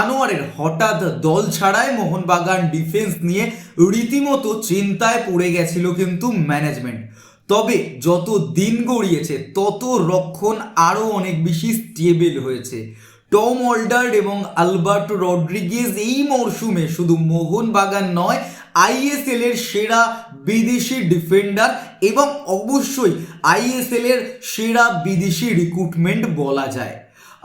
আনোয়ারের হঠাৎ দল ছাড়ায় মোহনবাগান ডিফেন্স নিয়ে রীতিমতো চিন্তায় পড়ে গেছিল কিন্তু ম্যানেজমেন্ট তবে যত দিন গড়িয়েছে, তত রক্ষণ আরও অনেক বেশি স্টেবল হয়েছে। টম অলডার্ড এবং আলবার্ট রড্রিগেজ এই মরশুমে শুধু মোহনবাগান নয় আইএসএল এর সেরা বিদেশি ডিফেন্ডার এবং অবশ্যই আইএসএল এর সেরা বিদেশি রিক্রুটমেন্ট বলা যায়।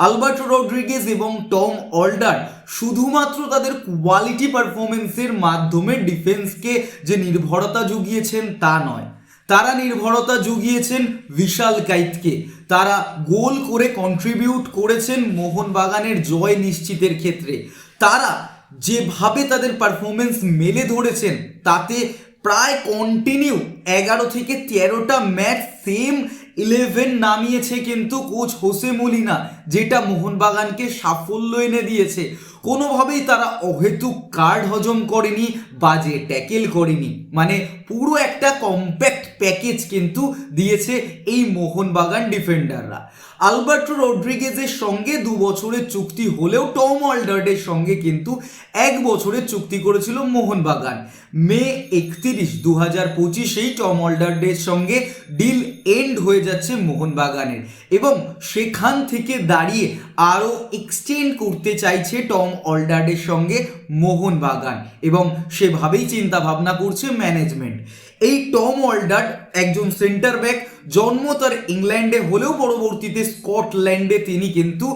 আলবার্টো রড্রিগেজ এবং টম অলডার শুধুমাত্র তাদের কোয়ালিটি পারফরমেন্সের মাধ্যমে ডিফেন্সকে যে নির্ভরতা জুগিয়েছেন তা নয়। তারা নির্ভরতা জুগিয়েছেন বিশাল কাইতকে। তারা গোল করে কন্ট্রিবিউট করেছেন মোহনবাগানের জয় নিশ্চিতের ক্ষেত্রে। তারা যেভাবে তাদের পারফরমেন্স মেলে ধরেছেন, তাতে প্রায় কন্টিনিউ এগারো থেকে তেরোটা ম্যাচ সেম ইলেভেন নামিয়েছে কিন্তু কোচ হোসে মলিনা, যেটা মোহনবাগানকে সাফল্য এনে দিয়েছে। কোনোভাবেই তারা অহেতুক কার্ড হজম করেনি বাজে ট্যাকেল করেনি। মানে পুরো একটা কম্প্যাক্ট প্যাকেজ কিন্তু দিয়েছে এই মোহনবাগান ডিফেন্ডাররা। আলবার্টো রড্রিগেজের সঙ্গে দু বছরের চুক্তি হলেও টম অলডার্ডের সঙ্গে কিন্তু এক বছরের চুক্তি করেছিল মোহনবাগান। মে একত্রিশ দু হাজার পঁচিশেই টম অলডার্ডের সঙ্গে ডিল এন্ড হয়ে যাচ্ছে মোহনবাগানের। এবং সেখান থেকে দাঁড়িয়ে আরও এক্সটেন্ড করতে চাইছে টম অলডার্ডের সঙ্গে মোহনবাগান। এবং সেভাবেই চিন্তা ভাবনা করছে ম্যানেজমেন্ট এই টম অলডার্ড একজন সেন্টার ব্যাক জন্ম তার ইংল্যান্ডে হলেও পরবর্তীতে স্কটল্যান্ডে তিনি কিন্তু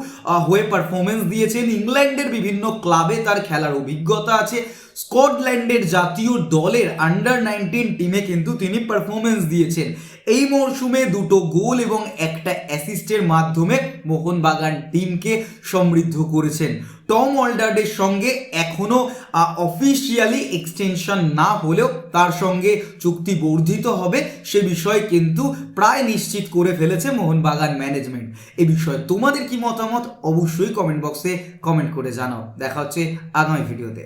হয়ে পারফরমেন্স দিয়েছেন। ইংল্যান্ডের বিভিন্ন ক্লাবে তার খেলার অভিজ্ঞতা আছে। স্কটল্যান্ডের জাতীয় দলের আন্ডার নাইনটিন টিমে কিন্তু তিনি পারফরমেন্স দিয়েছেন। এই মরশুমে দুটো গোল এবং একটা অ্যাসিস্টের মাধ্যমে মোহনবাগান টিমকে সমৃদ্ধ করেছেন। টম অলডার্ডের সঙ্গে এখনও অফিসিয়ালি এক্সটেনশন না হলেও তার সঙ্গে চুক্তি বর্ধিত হবে সে বিষয়ে কিন্তু প্রায় নিশ্চিত করে ফেলেছে মোহনবাগান ম্যানেজমেন্ট এ বিষয়ে তোমাদের কি মতামত? অবশ্যই কমেন্ট বক্সে কমেন্ট করে জানাও। দেখা হচ্ছে আগামী ভিডিওতে